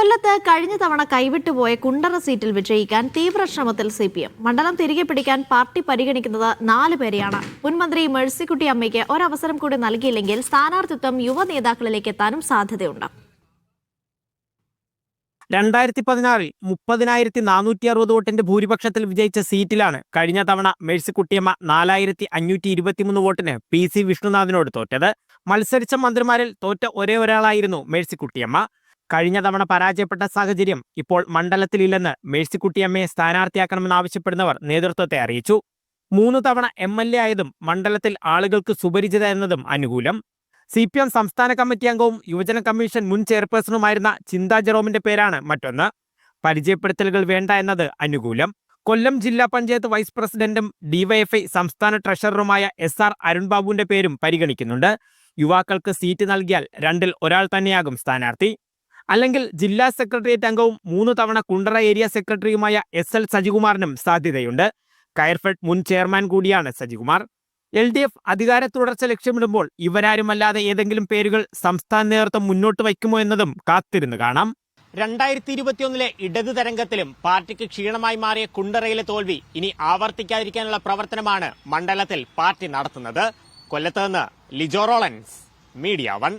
കൊല്ലത്ത് കഴിഞ്ഞ തവണ കൈവിട്ടുപോയ കുണ്ടറ സീറ്റിൽ വിജയിക്കാൻ തീവ്ര ശ്രമത്തിൽ സി പി എം മണ്ഡലം തിരികെ പിടിക്കാൻ പാർട്ടി പരിഗണിക്കുന്നത് നാല് പേരെയാണ്. മുൻമന്ത്രി മേഴ്സിക്കുട്ടി അമ്മയ്ക്ക് ഒരവസരം കൂടി നൽകിയില്ലെങ്കിൽ സ്ഥാനാർത്ഥിത്വം യുവ നേതാക്കളിലേക്ക് എത്താനും സാധ്യതയുണ്ട്. രണ്ടായിരത്തി പതിനാറിൽ മുപ്പതിനായിരത്തി നാനൂറ്റി അറുപത് വോട്ടിന്റെ ഭൂരിപക്ഷത്തിൽ വിജയിച്ച സീറ്റിലാണ് കഴിഞ്ഞ തവണ മേഴ്സിക്കുട്ടിയമ്മ നാലായിരത്തി അഞ്ഞൂറ്റി ഇരുപത്തിമൂന്ന് വോട്ടിന് പി സി വിഷ്ണുനാഥിനോട് തോറ്റത്. മത്സരിച്ച മന്ത്രിമാരിൽ തോറ്റ ഒരേ ഒരാളായിരുന്നു മേഴ്സിക്കുട്ടിയമ്മ. കഴിഞ്ഞ തവണ പരാജയപ്പെട്ട സാഹചര്യം ഇപ്പോൾ മണ്ഡലത്തിലില്ലെന്ന് മേഴ്സിക്കുട്ടിയമ്മയെ സ്ഥാനാർത്ഥിയാക്കണമെന്നാവശ്യപ്പെടുന്നവർ നേതൃത്വത്തെ അറിയിച്ചു. മൂന്ന് തവണ എം എൽ എ ആയതും മണ്ഡലത്തിൽ ആളുകൾക്ക് സുപരിചിത എന്നതും അനുകൂലം. സി പി എം സംസ്ഥാന കമ്മിറ്റി അംഗവും യുവജന കമ്മീഷൻ മുൻ ചെയർപേഴ്സണുമായിരുന്ന ചിന്താ ജെറോമിന്റെ പേരാണ് മറ്റൊന്ന്. പരിചയപ്പെടുത്തലുകൾ വേണ്ട എന്നത് അനുകൂലം. കൊല്ലം ജില്ലാ പഞ്ചായത്ത് വൈസ് പ്രസിഡന്റും ഡിവൈഎഫ്ഐ സംസ്ഥാന ട്രഷററുമായ എസ് ആർ അരുൺബാബുവിന്റെ പേരും പരിഗണിക്കുന്നുണ്ട്. യുവാക്കൾക്ക് സീറ്റ് നൽകിയാൽ രണ്ടിൽ ഒരാൾ തന്നെയാകും സ്ഥാനാർത്ഥി. അല്ലെങ്കിൽ ജില്ലാ സെക്രട്ടേറിയറ്റ് അംഗവും മൂന്ന് തവണ കുണ്ടറ ഏരിയ സെക്രട്ടറിയുമായ എസ് എൽ സജികുമാറിനും സാധ്യതയുണ്ട്. കയർഫെഡ് മുൻ ചെയർമാൻ കൂടിയാണ് സജികുമാർ. എൽ ഡി എഫ് അധികാര തുടർച്ച ലക്ഷ്യമിടുമ്പോൾ ഇവരാരുമല്ലാതെ ഏതെങ്കിലും പേരുകൾ സംസ്ഥാന നേതൃത്വം മുന്നോട്ട് വയ്ക്കുമോ എന്നതും കാത്തിരുന്നു കാണാം. രണ്ടായിരത്തി ഇരുപത്തിയൊന്നിലെ ഇടത് തരംഗത്തിലും പാർട്ടിക്ക് ക്ഷീണമായി മാറിയ കുണ്ടറയിലെ തോൽവി ഇനി ആവർത്തിക്കാതിരിക്കാനുള്ള പ്രവർത്തനമാണ് മണ്ഡലത്തിൽ പാർട്ടി നടത്തുന്നത്. കൊല്ലത്ത് നിന്ന് ലിജോ റോളൻസ് മീഡിയ വൺ.